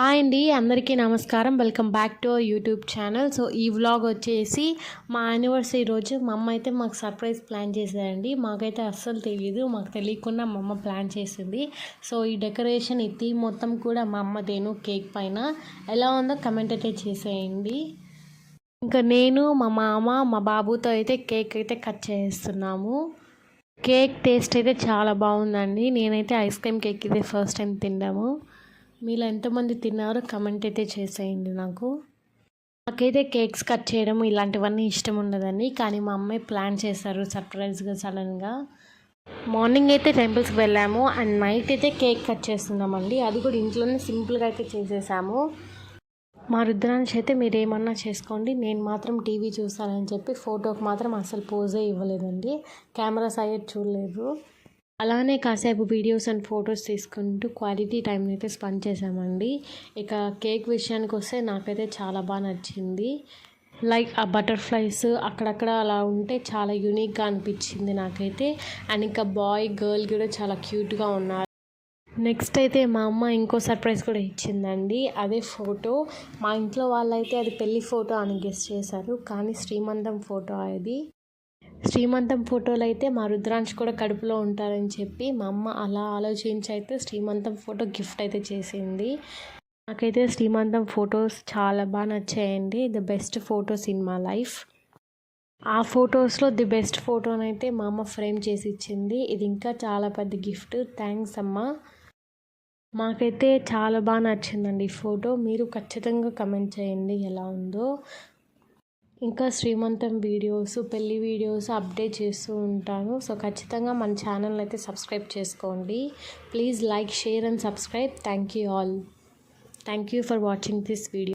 Hi అండి అందరికీ నమస్కారం. Welcome back to our YouTube channel. So ఈ వ్లాగ్ వచ్చేసి మా యానివర్సరీ రోజు. మా అమ్మ అయితే మాకు సర్ప్రైజ్ ప్లాన్ చేసేదండి. మాకైతే అస్సలు తెలియదు మాకు తెలియకుండా మా అమ్మ ప్లాన్ చేసింది. సో ఈ డెకరేషన్ ఈ థీమ్ మొత్తం కూడా మా అమ్మ దేను కేక్ పైన. ఎలా ఉందో కమెంట్ అయితే చేసేయండి. ఇంకా నేను మా మామ మా బాబుతో అయితే కేక్ అయితే కట్ చేస్తున్నాము. కేక్ టేస్ట్ అయితే చాలా బాగుందండి. నేనైతే ఐస్ క్రీమ్ కేక్ ఇదే ఫస్ట్ టైం తిన్నాము మీలో ఎంతమంది తిన్నారో కమెంట్ అయితే చేసేయండి నాకు. నాకైతే కేక్స్ కట్ చేయడం ఇలాంటివన్నీ ఇష్టం ఉండదండి కానీ మా అమ్మాయి ప్లాన్ చేశారు సర్ప్రైజ్గా సడన్గా మార్నింగ్ అయితే టెంపుల్స్కి వెళ్ళాము అండ్ నైట్ అయితే కేక్ కట్ చేస్తున్నామండి. అది కూడా ఇంట్లోనే సింపుల్గా అయితే చేసేసాము. మా రుద్రాంశ్ అయితే మీరు ఏమన్నా చేసుకోండి నేను మాత్రం టీవీ చూస్తానని చెప్పి ఫోటోకి మాత్రం అసలు పోజే ఇవ్వలేదండి. కెమెరా సైడ్ చూడలేదు. అలానే కాసేపు వీడియోస్ అండ్ ఫొటోస్ తీసుకుంటూ క్వాలిటీ టైం అయితే స్పెండ్ చేసామండి ఇక కేక్ విషయానికి వస్తే నాకైతే చాలా బాగా నచ్చింది. లైక్ ఆ బటర్ఫ్లైస్ అక్కడక్కడ అలా ఉంటే చాలా యూనిక్గా అనిపించింది నాకైతే. అండ్ ఇంకా బాయ్ గర్ల్ కూడా చాలా క్యూట్గా ఉన్నారు. నెక్స్ట్ అయితే మా అమ్మ ఇంకో సర్ప్రైజ్ కూడా ఇచ్చిందండి. అదే ఫోటో. మా ఇంట్లో వాళ్ళైతే అది పెళ్ళి ఫోటో అని గెస్ట్ చేశారు. కానీ శ్రీమంతం ఫోటో అది. శ్రీమంతం ఫోటోలు అయితే మా రుద్రాంశ్ కూడా కడుపులో ఉంటారని చెప్పి మా అమ్మ అలా ఆలోచించి అయితే శ్రీమంతం ఫోటో గిఫ్ట్ అయితే చేసింది. నాకైతే శ్రీమంతం ఫొటోస్ చాలా బాగా నచ్చాయండి. ద బెస్ట్ ఫొటోస్ ఇన్ మా లైఫ్. ఆ ఫొటోస్లో ది బెస్ట్ ఫోటోనైతే మా అమ్మ ఫ్రేమ్ చేసి ఇచ్చింది. ఇది ఇంకా చాలా పెద్ద గిఫ్ట్. థ్యాంక్స్ అమ్మ. మాకైతే చాలా బాగా నచ్చిందండి ఈ ఫోటో. మీరు ఖచ్చితంగా కమెంట్ చేయండి ఎలా ఉందో. ఇంకా శ్రీమంతం వీడియోస్ పెళ్ళి వీడియోస్ అప్డేట్ చేస్తూ ఉంటాను. సో ఖచ్చితంగా మన ఛానల్ అయితే సబ్స్క్రైబ్ చేసుకోండి. Please like share and subscribe. Thank you all. Thank you for watching this video.